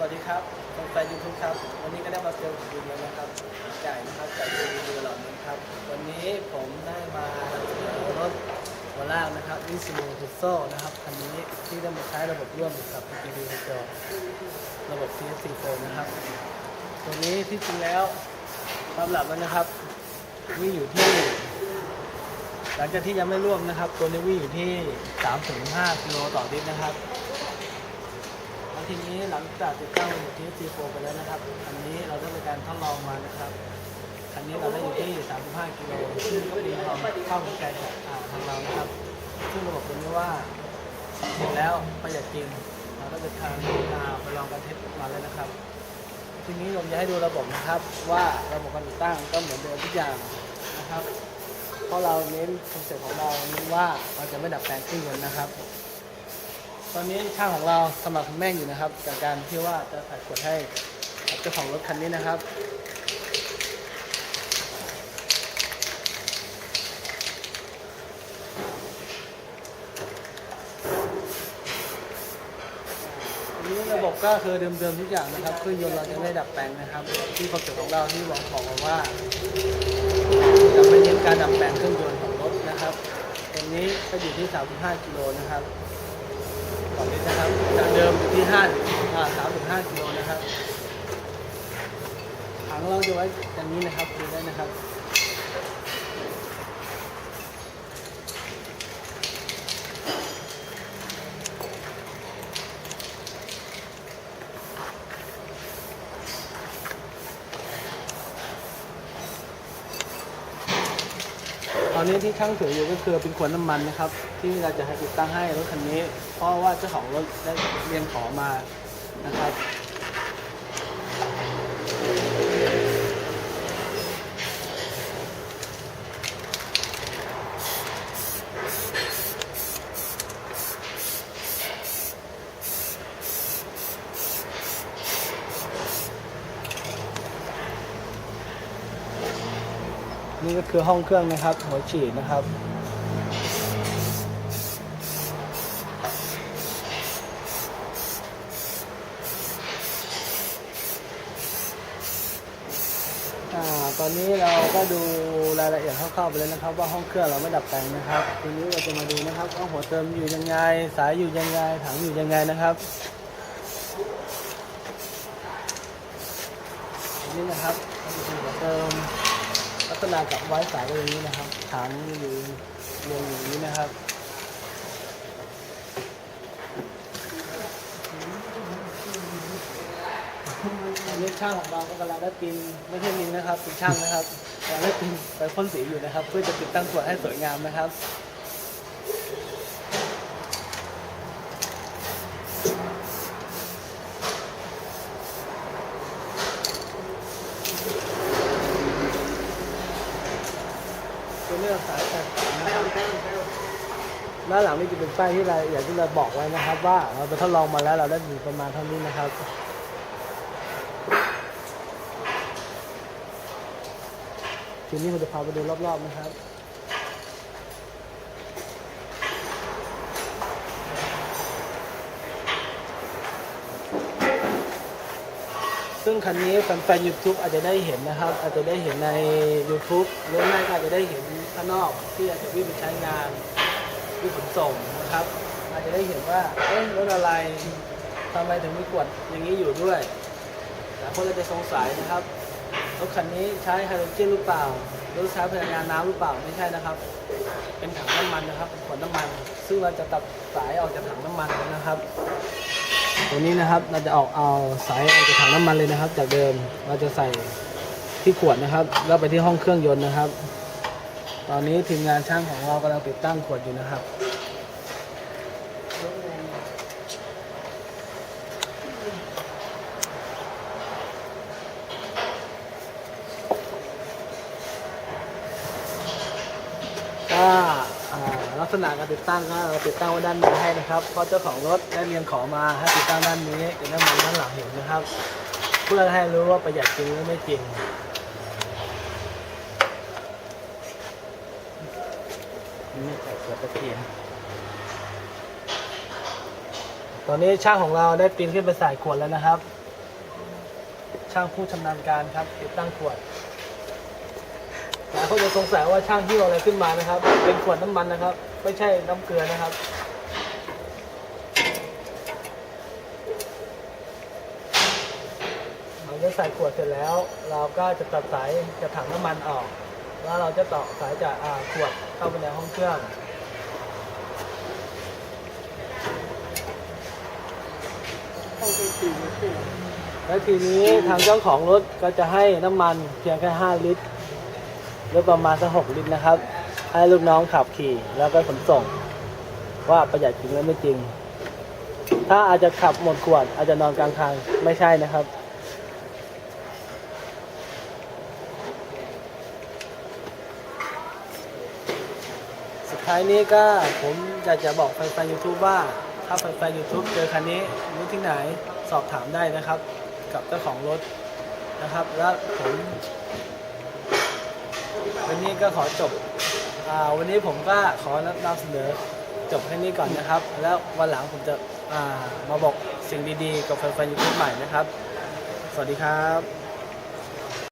วัสดีครับแฟนยูทูบครับ วันนี้ก็ได้มาเจอกับคุณแล้วนะครับไก่นะครับไก่ดูดีเหล่านี้ครับ วันนี้ผมได้มานำเสนอรถหัวลากนะครับวิซูซูโซนะครับ คันนี้ที่ได้มาใช้ระบบร่วมกับ PPV จอระบบ CS4 นะครับ ตัวนี้ที่จริงแล้วความหลับแล้วนะครับ วิ่งอยู่ที่ หลังจากที่ยังไม่ร่วมนะครับ ตัวนี้วิ่งอยู่ที่ 3-5กิโลต่อลิตรนะครับ ทีนี้หลังจากติดตั้งระบบ TSC4 ไปแล้วนะครับอันนี้เราได้มีการทดลองมานะครับคันนี้เราได้อยู่ที่ 35 กิโลซึ่งก็เป็นความเข้าถึงใจของอ่ทางเรานะครับ ซึ่งระบบตัวนี้ว่าเห็นแล้วประหยัดจริงเราได้ไปทางอ่าไปลองการเทสมาแล้วนะครับ ทีนี้ผมจะให้ดูระบบนะครับว่าระบบการติดตั้งก็เหมือนเดิมทุกอย่างนะครับ เพราะเราเน้นคอนเซ็ปต์ของเราเน้นว่าเราจะไม่ดัดแปลงเครื่องยนต์นะครับ ตอนนี้ช่างของเราสมัครคุณแม่งอยู่นะครับกับการที่ว่าจะใส่ขวดให้เจ้าของรถคันนี้นะครับนี้ระบบก็คือเดิมๆทุกอย่างนะครับเครื่องยนต์เราจะไม่ดัดแปลงนะครับ ที่คอนเซ็ปต์ของเราที่บอกบอกมาว่าจะไม่เน้นการดัดแปลงเครื่องยนต์ของรถนะครับตัวนี้ก็อยู่ที่ 35 กิโลนะครับ ตอนนี้นะครับจากเดิมอยู่ที่5อ่า3-5กิโลนะครับถังเราจะไว้อย่างนี้นะครับดูได้นะครับ อนนี้ที่ช่างถืออยู่ก็คือเป็นขวดน้ำมันนะครับ ที่เราจะให้ติดตั้งให้รถคันนี้ เพราะว่าเจ้าของรถได้เรียนขอมานะครับ นี่ก็คือห้องเครื่องนะครับ หัวฉีดนะครับอ่าตอนนี้เราก็ดูรายละเอียดคร่าวๆไปเลยนะครับ ว่าห้องเครื่องเราไม่ดับแปลงนะครับทีนี้เราจะมาดูนะครับว่าหัวเติมอยู่ยังไง สายอยู่ยังไงถังอยู่ยังไงนะครับนนี้นะครับเป็นหัวเติม ษณะกับไว้สายก็อย่างนี้นะครับถังอยู่ลงอย่างนี้นะครับอันนี้ช่างของเราก็กำลังได้ปินไม่ใช่มินนะครับเป็นช่างนะครับกำลังได้ปินไปพ่นสีอยู่นะครับ เพื่อจะติดตั้งขวให้สวยงามนะครับ ตัวเลือกสายแตกต่งนะครับด้านหลังนี่จะเป็นป้ายที่เรายละเอียดที่เราบอกไว้นะครับ ว่าเราไปทดลองมาแล้วเราได้อยู่ประมาณเท่านี้นะครับทีนี้ผมจะพาไปดูรอบๆนะครับ ซึ่งคันนี้แฟนๆ YouTube อาจจะได้เห็นนะครับ อาจจะได้เห็นใน YouTube หรือไม่ก็อาจจะได้เห็นข้างนอกที่อาจจะวิ่งไปใช้งานวิ่งขนส่งนะครับ อาจจะได้เห็นว่าเอ๊ะรถอะไรทำไมถึงมีกวดอย่างนี้อยู่ด้วยหลายคนอาจจะสงสัยนะครับรถคันนี้ใช้ไฮโดรเจนหรือเปล่าหรือใช้พลังงานน้ำหรือเปล่าไม่ใช่นะครับ เป็นถังน้ำมันนะครับเป็นขวดน้ำมัน ซึ่งเราจะตัดสายออกจากถังน้ำมันนะครับ ตัวนี้นะครับเราจะออกเอาสายออกจากถังน้ำมันเลยนะครับ จากเดิมเราจะใส่ที่ขวดนะครับ แล้วไปที่ห้องเครื่องยนต์นะครับ ตอนนี้ทีมงานช่างของเรากำลังติดตั้งขวดอยู่นะครับอ่า ษณะการติดตั้งก็เราติดตั้งไว้ด้านในให้นะครับเพราะเจ้าของรถได้เรียนขอมาให้ติดตั้งด้านนี้เดี๋ยวน้ำมันด้านหลังเห็นนะครับ เพื่อให้รู้ว่าประหยัดจริงหรือไม่จริงนี่ใส่ขวดตะเกียบตอนนี้ช่างของเราได้ปีนขึ้นไปใส่ขวดแล้วนะครับ ช่างผู้ชำนาญการครับติดตั้งขวด หลายคนจะสงสัยว่าช่างที่เอาอะไรขึ้นมานะครับ เป็นขวดน้ำมันนะครับ ไม่ใช่น้ำเกลือนะครับเราจะใส่ขวดเสร็จแล้ว เราก็จะตัดสายจากถังน้ำมันออก แล้วเราจะต่อสายจากอ่าขวดเข้าไปในห้องเครื่องและทีนี้ทางเจ้าของรถก็จะให้น้ำมันเพียงแค่ 5 ลิตร หรือประมาณสัก6ลิตรนะครับ ให้ลูกน้องขับขี่แล้วก็ขนส่ง ว่าประหยัดจริงหรือไม่จริง ถ้าอาจจะขับหมดขวด อาจจะนอนกลางทางไม่ใช่นะครับสุดท้ายนี้ก็ผมอยากจะบอกแฟนๆ YouTube ว่า ถ้าแฟนๆ YouTube เจอคันนี้รู้ที่ไหนสอบถามได้นะครับ กับเจ้าของรถนะครับ แล้วผม วันนี้ก็ขอจบอ่าวันนี้ผมก็ขอนำเสนอจบแค่นี้ก่อนนะครับ แล้ววันหลังผมจะอ่ามาบอกสิ่งดีๆ กับแฟนๆยุคใหม่นะครับ สวัสดีครับ